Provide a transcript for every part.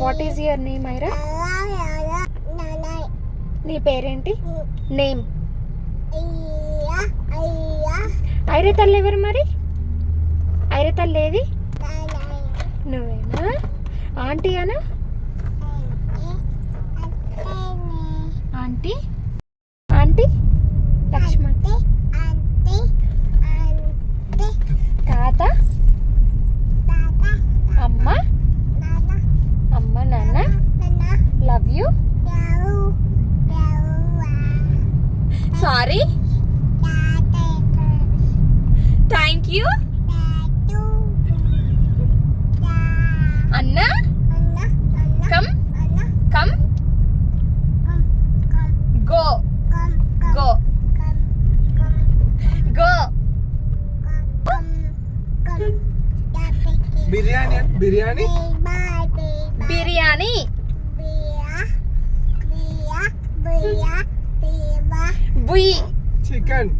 What is your name Aira నీ పేరేంటి? Name Airee తల్లి ఎవరు మరి? ఐరే తల్లి ఏది? నువ్వేనా? ఆంటీ అనా? Aunty aunty Laxman sorry thank you Anna come come go go go biryani biryani biryani Bui. Chicken.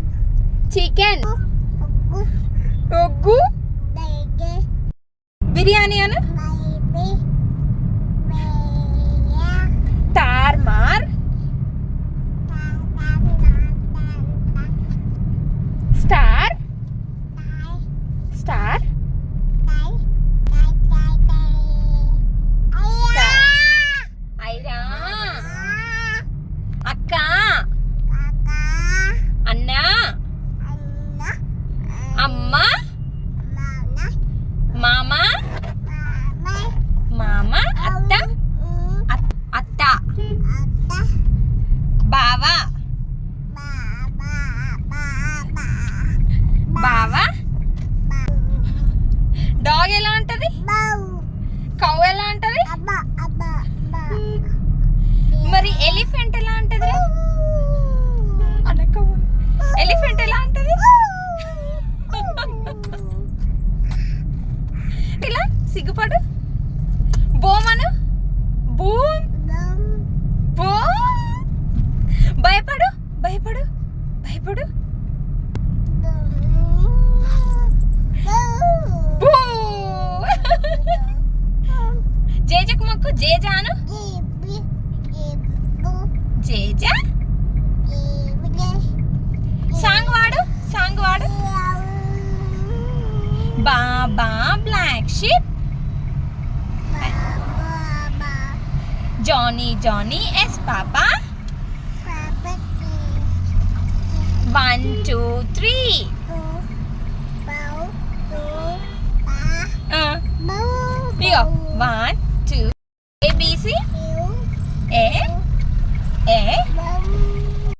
Chicken. Ogu. Biryani. అమ్మ? మామ. మామ? అత్త? అత్- అత్త. బావ? బావ? డాగ్ ఎలా ఉంటది? కౌ ఎలా ఉంటది? మరి ఎలిఫెంట్ భయపడు భయపడు భయపడు. జేజకు మొక్కు జేజాను జేజా సాంగ్ వాడు సాంగ్ వాడు. Baa baa black sheep. Johnny Johnny yes papa. One, two, three. Uh, here. One, two. A, B, C. A, A.